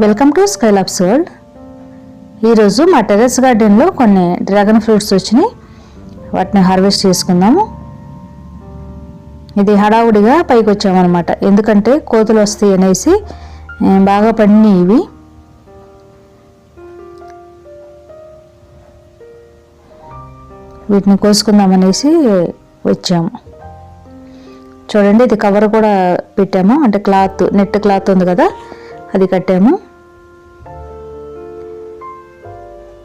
Welcome to Skylabs world ఈరోజు మా terrace గార్డెన్లో కొన్ని డ్రాగన్ ఫ్రూట్స్ వచ్చినాయి. వాటిని హార్వెస్ట్ చేసుకుందాము. ఇది హడావుడిగా పైకి వచ్చామన్నమాట. ఎందుకంటే కోతులు వస్తాయి అనేసి బాగా పండినాయి ఇవి. వీటిని కోసుకుందామనేసి వచ్చాము. చూడండి ఇది కవర్ కూడా పెట్టాము. అంటే క్లాత్ నెట్ క్లాత్ ఉంది కదా. అది కట్టాము.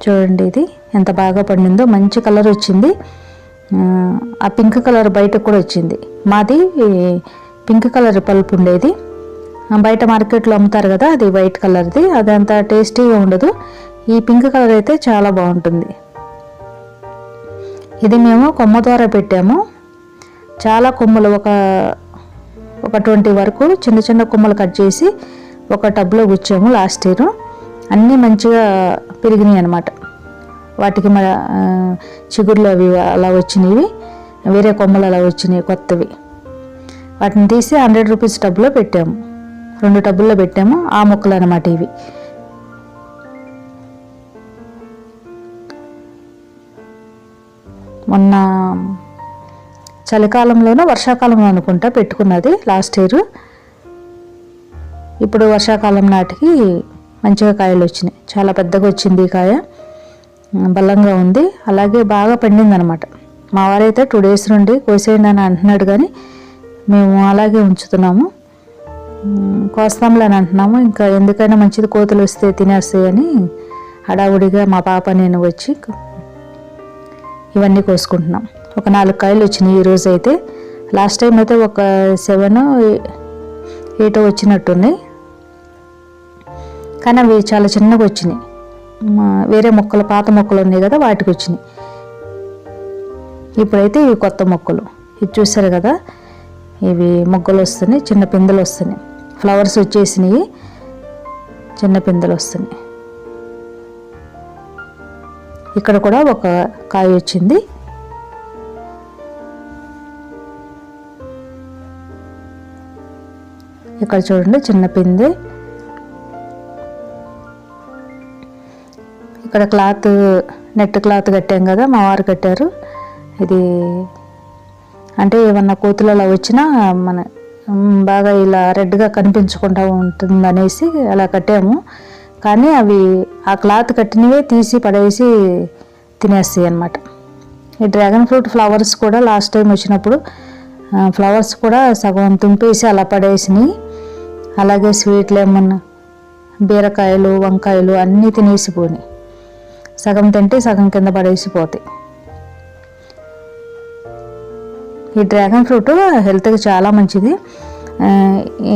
చూడండి ఇది ఎంత బాగా పండిందో. మంచి కలర్ వచ్చింది. ఆ, పింక్ కలర్ బయటకు కూడా వచ్చింది. మాది పింక్ కలర్ పల్ప్ ఉండేది. బయట మార్కెట్లో అమ్ముతారు కదా అది వైట్ కలర్ది. అది అంత టేస్టీగా ఉండదు. ఈ పింక్ కలర్ అయితే చాలా బాగుంటుంది. ఇది మేము కొమ్మ ద్వారా పెట్టాము. చాలా కొమ్మలు ఒక ఒక ట్వంటీ వరకు చిన్న చిన్న కొమ్మలు కట్ చేసి ఒక టబ్లో గుచ్చాము లాస్ట్ ఇయర్. అన్నీ మంచిగా పెరిగినాయి అనమాట వాటికి మన చిగుర్లు అవి అలా వచ్చినవి వేరే కొమ్మలు అలా వచ్చినాయి కొత్తవి. వాటిని తీసి హండ్రెడ్ రూపీస్ టబ్లో పెట్టాము. రెండు టబ్బుల్లో పెట్టాము ఆ మొక్కలు అనమాట ఇవి. మొన్న చలికాలంలోనూ వర్షాకాలంలో అనుకుంటా పెట్టుకున్నది లాస్ట్ ఇయర్. ఇప్పుడు వర్షాకాలం నాటికి మంచిగా కాయలు వచ్చినాయి. చాలా పెద్దగా వచ్చింది ఈ కాయ. బలంగా ఉంది. అలాగే బాగా పండింది అనమాట మా వారైతే టూ డేస్ నుండి కోసేయండి అని అంటున్నాడు కానీ మేము అలాగే ఉంచుతున్నాము. కోస్తాంలే అని అంటున్నాము. ఇంకా ఎందుకైనా మంచిది కోతులు వస్తే తినేస్తాయని హడావుడిగా మా పాప నేను వచ్చి ఇవన్నీ కోసుకుంటున్నాం. ఒక నాలుగు కాయలు వచ్చినాయి ఈరోజు అయితే లాస్ట్ టైం అయితే ఒక సెవెన్ ఎయిట్ వచ్చినట్టున్నాయి. కానీ అవి చాలా చిన్నగా వచ్చినాయి. వేరే మొక్కలు పాత మొక్కలు ఉన్నాయి కదా వాటికి వచ్చినాయి. ఇప్పుడైతే ఇవి కొత్త మొక్కలు. ఇది చూసారు కదా ఇవి మొగ్గలు వస్తున్నాయి చిన్న పిందెలు వస్తున్నాయి. ఫ్లవర్స్ వచ్చేసినాయి చిన్న పిందెలు వస్తున్నాయి. ఇక్కడ కూడా ఒక కాయ వచ్చింది. ఇక్కడ చూడండి చిన్న పిందె. ఇక్కడ క్లాత్ నెట్ క్లాత్ కట్టాం కదా మా వారు కట్టారు. ఇది అంటే ఏమన్నా కోతులు అలా వచ్చినా మన బాగా ఇలా రెడ్గా కనిపించకుండా ఉంటుందనేసి అలా కట్టాము. కానీ అవి ఆ క్లాత్ కట్టినవే తీసి పడేసి తినేస్తాయి అన్నమాట. ఈ డ్రాగన్ ఫ్రూట్ ఫ్లవర్స్ కూడా లాస్ట్ టైం వచ్చినప్పుడు ఫ్లవర్స్ కూడా సగం తుంపేసి అలా పడేసినాయి. అలాగే స్వీట్ లెమన్ బీరకాయలు వంకాయలు అన్నీ తినేసిపోయినాయి. సగం తింటే సగం కింద పడేసిపోతాయి. ఈ డ్రాగన్ ఫ్రూట్ హెల్త్కి చాలా మంచిది.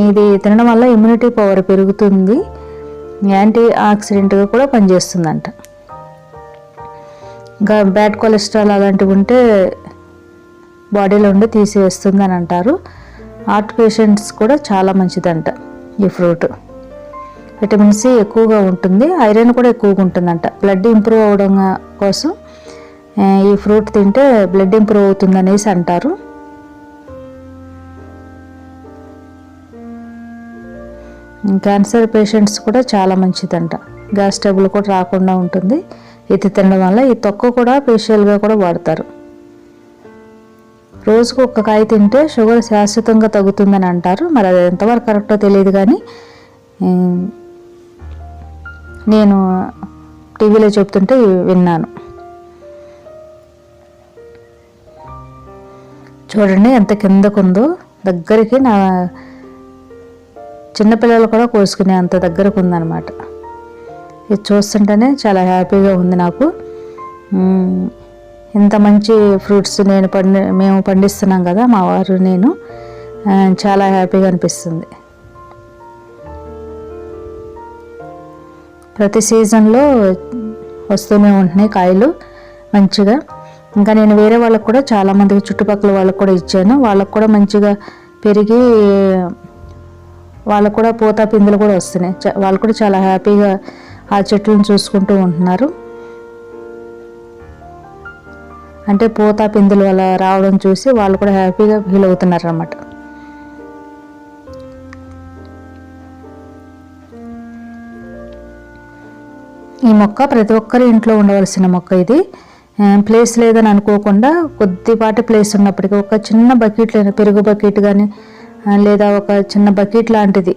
ఇది తినడం వల్ల ఇమ్యూనిటీ పవర్ పెరుగుతుంది. యాంటీ ఆక్సిడెంట్గా కూడా పనిచేస్తుందంట. ఇంకా బ్యాడ్ కొలెస్ట్రాల్ అలాంటివి ఉంటే బాడీలో ఉండి తీసివేస్తుంది అని అంటారు. హార్ట్ పేషెంట్స్ కూడా చాలా మంచిదంట ఈ ఫ్రూట్. విటమిన్ సి ఎక్కువగా ఉంటుంది ఐరన్ కూడా ఎక్కువగా ఉంటుందంట. బ్లడ్ ఇంప్రూవ్ అవ్వడం కోసం ఈ ఫ్రూట్ తింటే బ్లడ్ ఇంప్రూవ్ అవుతుంది అనేసి అంటారు. క్యాన్సర్ పేషెంట్స్ కూడా చాలా మంచిదంట. గ్యాస్ ట్రబుల్ కూడా రాకుండా ఉంటుంది. ఇది తినడం వల్ల ఈ తొక్క కూడా ఫేషియల్గా కూడా వాడతారు. రోజుకు ఒక్క కాయ తింటే షుగర్ శాశ్వతంగా తగ్గుతుందని అంటారు. మరి అది ఎంతవరకు కరెక్టో తెలియదు కానీ నేను టీవీలో చెప్తుంటే విన్నాను. చూడండి ఎంత కిందకుందో దగ్గరికి నా చిన్నపిల్లలు కూడా కోసుకునే అంత దగ్గరకు ఉందన్నమాట ఇది చూస్తుంటేనే చాలా హ్యాపీగా ఉంది నాకు. ఇంత మంచి ఫ్రూట్స్ నేను పండి మేము పండిస్తున్నాం కదా మా వారు నేను చాలా హ్యాపీగా అనిపిస్తుంది. ప్రతి సీజన్లో వస్తూనే ఉంటున్నాయి కాయలు మంచిగా. ఇంకా నేను వేరే వాళ్ళకు కూడా చాలామందికి చుట్టుపక్కల వాళ్ళకు కూడా ఇచ్చాను. వాళ్ళకు కూడా మంచిగా పెరిగి వాళ్ళకు కూడా పూత పిందులు కూడా వస్తున్నాయి. చ- వాళ్ళు కూడా చాలా హ్యాపీగా ఆ చెట్లను చూసుకుంటూ ఉంటున్నారు. అంటే పూత పిందులు అలా రావడం చూసి వాళ్ళు కూడా హ్యాపీగా ఫీల్ అవుతున్నారు అన్నమాట ఈ మొక్క ప్రతి ఒక్కరి ఇంట్లో ఉండవలసిన మొక్క ఇది. ప్లేస్ లేదని అనుకోకుండా కొద్దిపాటి ప్లేస్ ఉన్నప్పటికీ ఒక చిన్న బకెట్ లేదా పెరుగు బకెట్ కానీ లేదా ఒక చిన్న బకెట్ లాంటిది.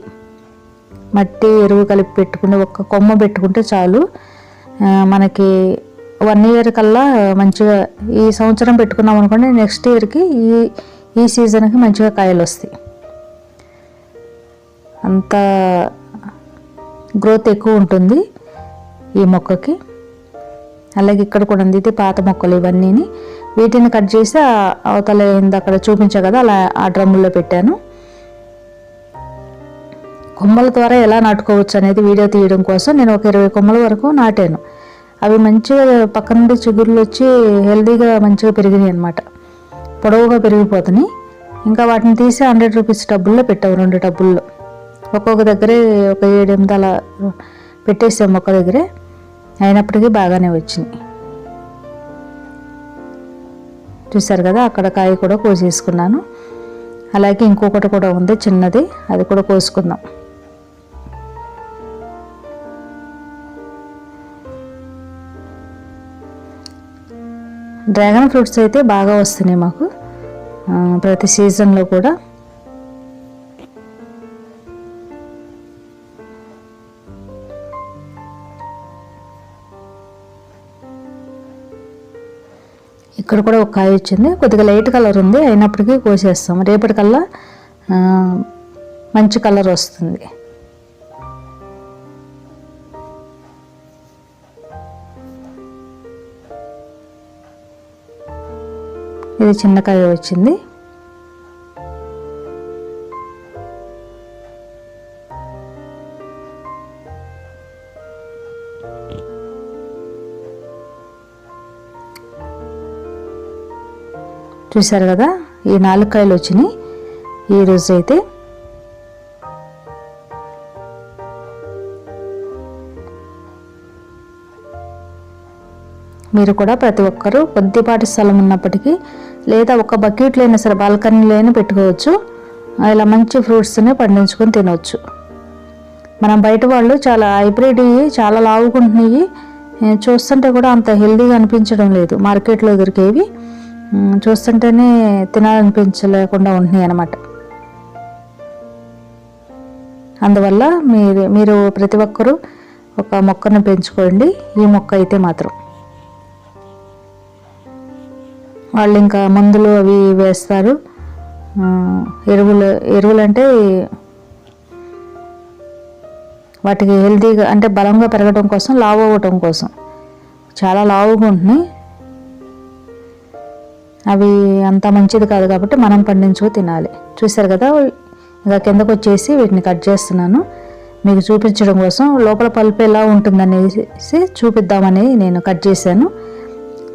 మట్టి ఎరువు కలిపి పెట్టుకుని ఒక కొమ్మ పెట్టుకుంటే చాలు. మనకి వన్ ఇయర్ కల్లా మంచిగా ఈ సంవత్సరం పెట్టుకున్నాం అనుకోండి నెక్స్ట్ ఇయర్కి ఈ ఈ సీజన్కి మంచిగా కాయలు వస్తాయి. అంత గ్రోత్ ఎక్కువ ఉంటుంది. ఈ మొక్కకి. అలాగే ఇక్కడ కూడా ఉంది. ఇది పాత మొక్కలు ఇవన్నీని. వీటిని కట్ చేసి అవతల ఏంది అక్కడ చూపించా కదా అలా ఆ డ్రమ్ముల్లో పెట్టాను. కొమ్మల ద్వారా ఎలా నాటుకోవచ్చు అనేది వీడియో తీయడం కోసం నేను ఒక ఇరవై కొమ్మల వరకు నాటాను. అవి మంచిగా పక్క నుండి చిగుర్లు వచ్చి హెల్దీగా మంచిగా పెరిగినాయి అనమాట పొడవుగా పెరిగిపోతున్నాయి. ఇంకా వాటిని తీసి హండ్రెడ్ రూపీస్ డబ్బుల్లో పెట్టాము రెండు డబ్బుల్లో ఒక్కొక్క దగ్గరే ఒక ఏడెనిమిది అలా పెట్టేసాం ఒక్క దగ్గరే. అయినప్పటికీ బాగానే వచ్చినాయి చూసారు కదా అక్కడ కాయ కూడా కోసేసుకున్నాను. అలాగే ఇంకొకటి కూడా ఉంది చిన్నది అది కూడా కోసుకుందాం. డ్రాగన్ ఫ్రూట్స్ అయితే బాగా వస్తున్నాయి మాకు. ప్రతి సీజన్లో కూడా ఇక్కడ కూడా ఒక కాయ వచ్చింది. కొద్దిగా లైట్ కలర్ ఉంది. అయినప్పటికీ కోసేస్తాం. రేపటికల్లా మంచి కలర్ వస్తుంది. ఇది చిన్న కాయ వచ్చింది. చూసారు కదా? ఈ నాలుగు కాయలు వచ్చినాయి. ఈ రోజు అయితే మీరు కూడా ప్రతి ఒక్కరూ కొద్దిపాటి స్థలం ఉన్నప్పటికీ లేదా ఒక బకెట్లో అయినా సరే బాల్కనీలో అయినా పెట్టుకోవచ్చు. ఇలా మంచి ఫ్రూట్స్ని పండించుకొని తినవచ్చు మనం బయట వాళ్ళు చాలా హైబ్రిడ్ చాలా లావుకుంటున్నాయి. చూస్తుంటే కూడా అంత హెల్దీగా అనిపించడం లేదు. మార్కెట్లో దొరికేవి. చూస్తుంటేనే తినాలనిపించలేకుండా ఉంటున్నాయి అన్నమాట. అందువల్ల మీరు మీరు ప్రతి ఒక్కరూ ఒక మొక్కను పెంచుకోండి. ఈ మొక్క అయితే మాత్రం. వాళ్ళు ఇంకా మందులు అవి వేస్తారు. ఎరువులు ఎరువులు అంటే వాటికి హెల్తీగా అంటే బలంగా పెరగడం కోసం లావు అవ్వటం కోసం. చాలా లావుగా ఉంటున్నాయి. అవి అంత మంచిది కాదు కాబట్టి మనం పండించుకు తినాలి. చూసారు కదా? ఇంకా కిందకు వచ్చేసి వీటిని కట్ చేస్తున్నాను. మీకు చూపించడం కోసం లోపల పల్పు ఎలా ఉంటుందనేసి చూపిద్దామని నేను కట్ చేశాను.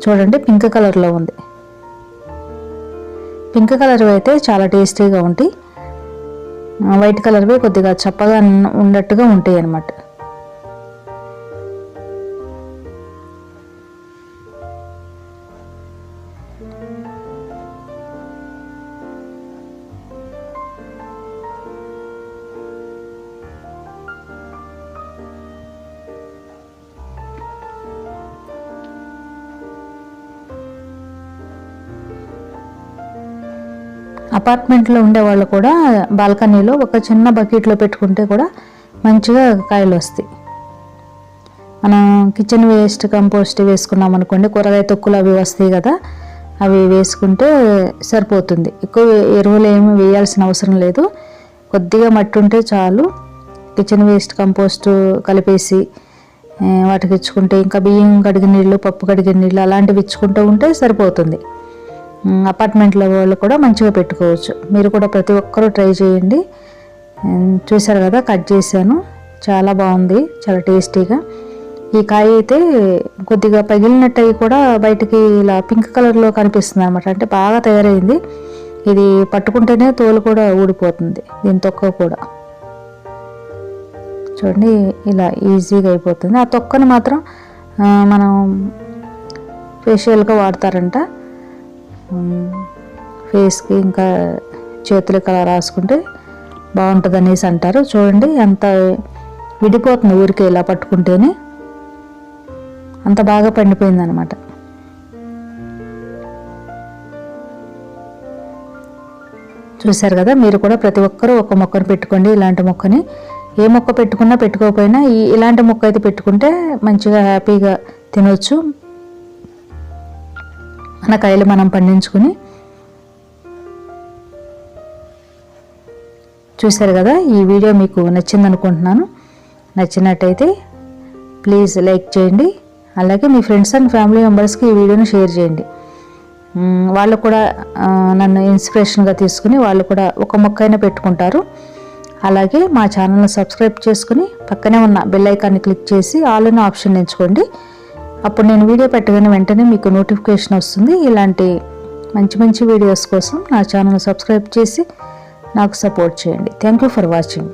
చూడండి పింక్ కలర్లో ఉంది. పింక్ కలర్ అయితే చాలా టేస్టీగా ఉంటాయి. వైట్ కలర్వి కొద్దిగా చప్పగా ఉన్నట్టుగా ఉంటాయి అన్నమాట. అపార్ట్మెంట్లో ఉండే వాళ్ళు కూడా బాల్కనీలో ఒక చిన్న బకెట్లో పెట్టుకుంటే కూడా మంచిగా కాయలు వస్తాయి. మనం కిచెన్ వేస్ట్ కంపోస్ట్ వేసుకున్నాం అనుకోండి కూరగాయ తొక్కులు అవి వస్తాయి కదా అవి వేసుకుంటే సరిపోతుంది. ఎక్కువ ఎరువులు ఏమి వేయాల్సిన అవసరం లేదు. కొద్దిగా మట్టి ఉంటే చాలు. కిచెన్ వేస్ట్ కంపోస్ట్ కలిపేసి వాటికి ఇచ్చుకుంటే ఇంకా బియ్యం కడిగిన నీళ్ళు పప్పు కడిగిన నీళ్ళు అలాంటివి ఇచ్చుకుంటూ ఉంటే సరిపోతుంది. అపార్ట్మెంట్లో వాళ్ళు కూడా మంచిగా పెట్టుకోవచ్చు. మీరు కూడా ప్రతి ఒక్కరూ ట్రై చేయండి. చూసారు కదా కట్ చేశాను. చాలా బాగుంది చాలా టేస్టీగా ఈ కాయ అయితే కొద్దిగా పగిలినట్టు అయి కూడా బయటికి ఇలా పింక్ కలర్లో కనిపిస్తుంది అనమాట అంటే బాగా తయారైంది. ఇది పట్టుకుంటేనే తోలు కూడా ఊడిపోతుంది దీని తొక్క కూడా. చూడండి ఇలా ఈజీగా అయిపోతుంది. ఆ తొక్కను మాత్రం మనం ఫేషియల్గా వాడతారంట. ఫేస్కి ఇంకా చేతులకి అలా రాసుకుంటే బాగుంటుంది అనేసి అంటారు. చూడండి ఎంత విడిపోతుంది ఊరికే ఇలా పట్టుకుంటేనే. అంత బాగా పండిపోయింది అనమాట చూశారు కదా మీరు కూడా ప్రతి ఒక్కరూ ఒక మొక్కను పెట్టుకోండి ఇలాంటి మొక్కని. ఏ మొక్క పెట్టుకున్నా పెట్టుకోకపోయినా ఇలాంటి మొక్క అయితే పెట్టుకుంటే మంచిగా హ్యాపీగా తినొచ్చు. మన కాయలు మనం పండించుకుని చూశారు కదా ఈ వీడియో మీకు నచ్చింది అనుకుంటున్నాను నచ్చినట్టయితే ప్లీజ్ లైక్ చేయండి. అలాగే మీ ఫ్రెండ్స్ అండ్ ఫ్యామిలీ మెంబర్స్కి ఈ వీడియోని షేర్ చేయండి. వాళ్ళు కూడా నన్ను ఇన్స్పిరేషన్గా తీసుకుని వాళ్ళు కూడా ఒక మొక్కైనా అయినా పెట్టుకుంటారు. అలాగే మా ఛానల్ని సబ్స్క్రైబ్ చేసుకుని పక్కనే ఉన్న బెల్ ఐకాన్ని క్లిక్ చేసి ఆల్ అనే ఆప్షన్ ఎంచుకోండి. అప్పుడు నేను వీడియో పెట్టగానే వెంటనే మీకు నోటిఫికేషన్ వస్తుంది. ఇలాంటి మంచి మంచి వీడియోస్ కోసం నా ఛానల్ సబ్స్క్రైబ్ చేసి నాకు సపోర్ట్ చేయండి. Thank you for watching